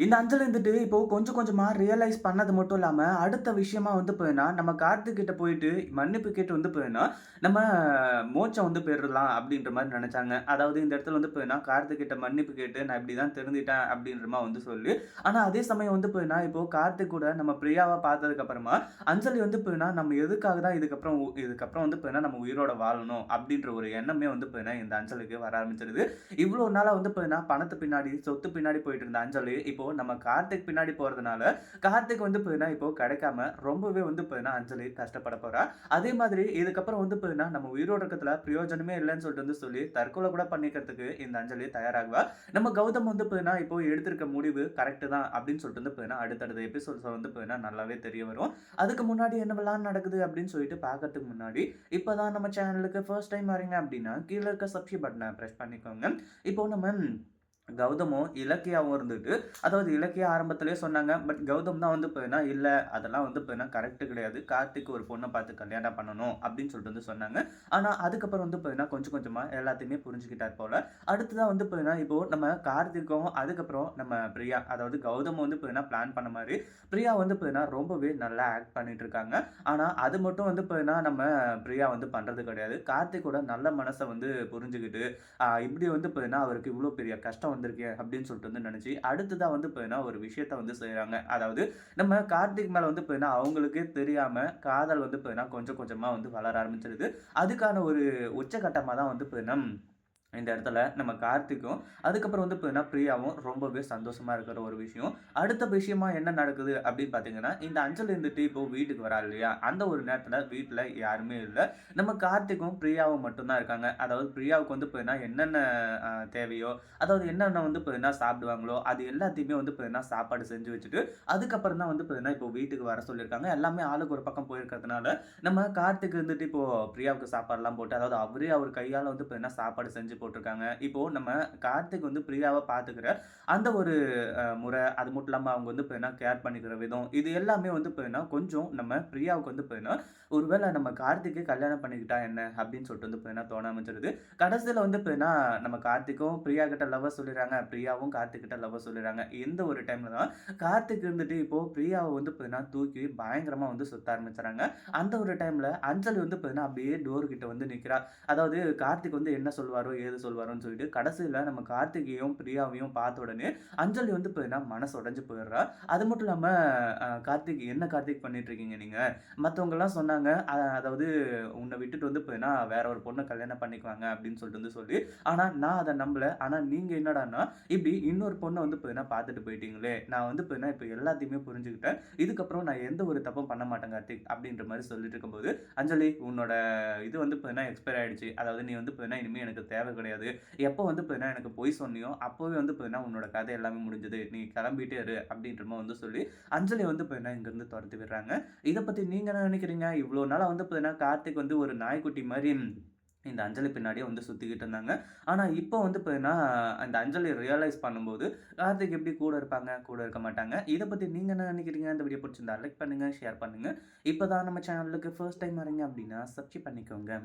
இந்த அஞ்சல் இருந்துட்டு இப்போ கொஞ்சம் கொஞ்சமாக ரியலைஸ் பண்ணது மட்டும் இல்லாமல் அடுத்த விஷயமா வந்து பார்த்தீங்கன்னா, நம்ம கார்த்திக் கிட்ட போயிட்டு மன்னிப்பு கேட்டு வந்து பார்த்தீங்கன்னா, நம்ம மோச்சம் வந்து பெறலாம் அப்படின்ற மாதிரி நினச்சாங்க அதாவது இந்த இடத்துல வந்து பார்த்தீங்கன்னா, கார்த்திக் கிட்ட மன்னிப்பு கேட்டு நான் இப்படி தான் தெரிஞ்சிட்டேன் அப்படின்ற மாதிரி வந்து சொல்லி, ஆனால் அதே சமயம் வந்து போயினா இப்போ கார்த்திக் கூட நம்ம பிரியாவை பார்த்ததுக்கப்புறமா அஞ்சலி வந்து பார்த்தீங்கன்னா, நம்ம எதுக்காக தான் இதுக்கப்புறம் உ இதுக்கப்புறம் வந்து போயினா நம்ம உயிரோட வாழணும் அப்படின்ற ஒரு எண்ணமே வந்து போயினா இந்த அஞ்சலுக்கு வர ஆரம்பிச்சிருது. இவ்வளோ நாளாக வந்து போயினா பணத்து பின்னாடி, சொத்து பின்னாடி போயிட்டு இருந்த அஞ்சலி, இப்போ நம்ம கார்த்திக் பின்னாடி போகிறதுனால கார்த்திக் வந்து பார்த்தீங்கன்னா, இப்போ கிடைக்காம ரொம்பவே வந்து பார்த்தீங்கன்னா, அஞ்சலி கஷ்டப்பட போகிறா அதே மாதிரி இதுக்கப்புறம் வந்து பார்த்தீங்கன்னா, நம்ம உயிரோட இருக்கத்துல பிரயோஜனமே இல்லைன்னு சொல்லிட்டு வந்து சொல்லி, தற்கொலை கூட பண்ணிக்கிறதுக்கு இந்த அஞ்சலி தயாராகுவா. நம்ம கௌதம் வந்து பார்த்தீங்கன்னா, இப்போ எடுத்திருக்க முடிவு கரெக்டு தான் அப்படின்னு சொல்லிட்டு வந்து பார்த்தீங்கன்னா, அடுத்தடுத்த எபிசோட்ஸ்ல வந்து பார்த்தீங்கன்னா, நல்லாவே தெரிய வரும். அதுக்கு முன்னாடி என்னவெல்லாம் நடக்குது அப்படின்னு சொல்லிட்டு பார்க்கறதுக்கு முன்னாடி, இப்போ தான் நம்ம சேனலுக்கு ஃபர்ஸ்ட் டைம் வரீங்க அப்படின்னா, கீழே இருக்க சப்ஸ்கிரைப் பட்டனை ப்ரெஸ் பண்ணிக்கோங்க. இப்போ நம்ம கௌதமும், இலக்கியாவும் இருந்துட்டு, அதாவது இலக்கிய ஆரம்பத்திலேயே சொன்னாங்க. பட் கௌதம் தான் வந்து போயினா இல்லை அதெல்லாம் வந்து போயினா கரெக்டு கிடையாது. கார்த்திக் ஒரு பொண்ணை பார்த்து கல்யாணம் பண்ணணும் அப்படின்னு சொல்லிட்டு வந்து சொன்னாங்க. ஆனால் அதுக்கப்புறம் வந்து போயினா கொஞ்சம் கொஞ்சமாக எல்லாத்தையுமே புரிஞ்சுக்கிட்டார் போல. அடுத்ததான் வந்து போயினா இப்போ நம்ம கார்த்திக்கும், அதுக்கப்புறம் நம்ம பிரியா, அதாவது கௌதம் வந்து போயினா பிளான் பண்ண மாதிரி பிரியா வந்து பார்த்தீங்கன்னா ரொம்பவே நல்லா ஆக்ட் பண்ணிட்டு இருக்காங்க. ஆனால் அது மட்டும் வந்து போயினா நம்ம பிரியா வந்து பண்ணுறது கிடையாது. கார்த்திக்கோட நல்ல மனசை வந்து புரிஞ்சுக்கிட்டு இப்படி வந்து போயினா அவருக்கு இவ்வளோ பெரிய கஷ்டம் வந்திருக்கே அப்படின்னு சொல்லிட்டு வந்து நினச்சி அடுத்ததா வந்து பார்த்தீங்கன்னா, ஒரு விஷயத்த வந்து செய்கிறாங்க அதாவது நம்ம கார்த்திக் மேல வந்து பார்த்தீங்கன்னா, அவங்களுக்கே தெரியாம காதல் வந்து பார்த்தீங்கன்னா, கொஞ்சம் கொஞ்சமா வந்து வளர ஆரம்பிச்சிருது. அதுக்கான ஒரு உச்சகட்டமாக தான் வந்து பார்த்தீங்கன்னா, இந்த இடத்துல நம்ம கார்த்திக்கும், அதுக்கப்புறம் வந்து பார்த்தீங்கன்னா, பிரியாவும் ரொம்பவே சந்தோஷமாக இருக்கிற ஒரு விஷயம். அடுத்த விஷயமா என்ன நடக்குது அப்படின்னு பார்த்தீங்கன்னா, இந்த அஞ்சல் இருந்துட்டு இப்போ வீட்டுக்கு வரா இல்லையா? அந்த ஒரு நேரத்தில் வீட்டில் யாருமே இல்லை நம்ம கார்த்திக்கும், பிரியாவும் மட்டும்தான் இருக்காங்க. அதாவது பிரியாவுக்கு வந்து பார்த்தீங்கன்னா, என்னென்ன தேவையோ, அதாவது என்னென்ன வந்து பார்த்தீங்கன்னா சாப்பிடுவாங்களோ, அது எல்லாத்தையுமே வந்து பார்த்தீங்கன்னா, சாப்பாடு செஞ்சு வச்சுட்டு, அதுக்கப்புறம் தான் வந்து பார்த்தீங்கன்னா, இப்போ வீட்டுக்கு வர சொல்லியிருக்காங்க. எல்லாமே ஆளுக்கு ஒரு பக்கம் போயிருக்கிறதுனால, நம்ம கார்த்திக் இருந்துட்டு இப்போ பிரியாவுக்கு சாப்பாடுலாம் போட்டு, அதாவது அவரே அவர் கையால் வந்து பார்த்தீங்கன்னா, சாப்பாடு செஞ்சு போட்டிருக்காங்க இப்போ நம்ம கார்த்திக் வந்து பிரியாவை பார்த்துக்கிற அந்த ஒரு முறை, அது மட்டும் இல்லாமல் அவங்க வந்து இப்போ கேர் பண்ணிக்கிற விதம், இது எல்லாமே வந்து இப்போ கொஞ்சம் நம்ம பிரியாவுக்கு வந்து பார்த்தீங்கன்னா, ஒருவேளை நம்ம கார்த்திக்கு கல்யாணம் பண்ணிக்கிட்டா என்ன? அப்படின்னு சொல்லிட்டு வந்து இப்போ தோண ஆரம்பிச்சிருது. கடைசியில் வந்து இப்போ நம்ம கார்த்திக்கும் பிரியா கிட்ட லவ் சொல்லிடுறாங்க. பிரியாவும் கார்த்திக் கிட்ட லவ்வ சொல்லிடுறாங்க. இந்த ஒரு டைம்ல தான் கார்த்திக் இருந்துட்டு இப்போ பிரியாவை வந்து பார்த்தீங்கன்னா, தூக்கி பயங்கரமாக வந்து சுத்த ஆரம்பிச்சுறாங்க. அந்த ஒரு டைமில் அஞ்சலி வந்து பார்த்தீங்கன்னா, அப்படியே டோர் கிட்ட வந்து நிற்கிறா அதாவது கார்த்திக் வந்து என்ன சொல்லுவாரோ ஏது சொல்வாரோன்னு சொல்லிட்டு, கடைசியில் நம்ம கார்த்திகையும், பிரியாவையும் பார்த்த உடனே அஞ்சலி வந்து பார்த்தீங்கன்னா, மனசு உடஞ்சு போயிடுறா. அது மட்டும் இல்லாமல் கார்த்திக் என்ன கார்த்திக் பண்ணிட்டு இருக்கீங்க நீங்கள் மற்றவங்கலாம் சொன்னாங்க, அதாவது உன்னை விட்டுட்டு வந்து போயினா வேற ஒரு பொண்ணை கல்யாணம் பண்ணிக்குவாங்க அப்படின்னு சொல்லிட்டு வந்து சொல்லி, ஆனால் நான் அதை நம்பல. ஆனால் நீங்கள் என்னடான்னா, இப்படி இன்னொரு பொண்ணை வந்து போயினா பார்த்துட்டு போயிட்டீங்களே! நான் வந்து போயினா இப்போ எல்லாத்தையுமே புரிஞ்சுக்கிட்டேன். இதுக்கப்புறம் நான் எந்த ஒரு தப்பும் பண்ண மாட்டேன் கார்த்திக் அப்படின்ற மாதிரி சொல்லிட்டு இருக்கும்போது, அஞ்சலி உன்னோட இது வந்து போயினா எக்ஸ்பயர் ஆயிடுச்சு. அதாவது நீ வந்து பார்த்தீங்கன்னா, இனிமேல் எனக்கு தேவை கிடையாது. எப்போ வந்து பார்த்தீங்கன்னா, எனக்கு பொய் சொன்னியோ, அப்போவே வந்து பார்த்தீங்கன்னா, உன்னோட கதை எல்லாமே முடிஞ்சது. நீ கிளம்பிட்டே இரு அப்படின்ற வந்து சொல்லி, அஞ்சலி வந்து பார்த்தீங்கன்னா, இங்கேருந்து துரத்து விடுறாங்க. இதை பற்றி நீங்கள் என்ன நினைக்கிறீங்க இவ்வளோ நாளாக வந்து பார்த்தீங்கன்னா, கார்த்திக் வந்து ஒரு நாய்க்குட்டி மாதிரி இந்த அஞ்சலி பின்னாடியே வந்து சுற்றிக்கிட்டு இருந்தாங்க. ஆனால் இப்போ வந்து பார்த்தீங்கன்னா, அந்த அஞ்சலி ரியலைஸ் பண்ணும்போது, கார்த்திக் எப்படி கூட இருப்பாங்க? கூட இருக்க மாட்டாங்க. இதை பற்றி நீங்கள் என்ன நினைக்கிறீங்க இந்த வீடியோ பிடிச்சிருந்தா லைக் பண்ணுங்க, ஷேர் பண்ணுங்கள் இப்போ தான் நம்ம சேனலுக்கு ஃபர்ஸ்ட் டைம் வரீங்க அப்படின்னா, சப்ஸ்கிரைப் பண்ணிக்கோங்க.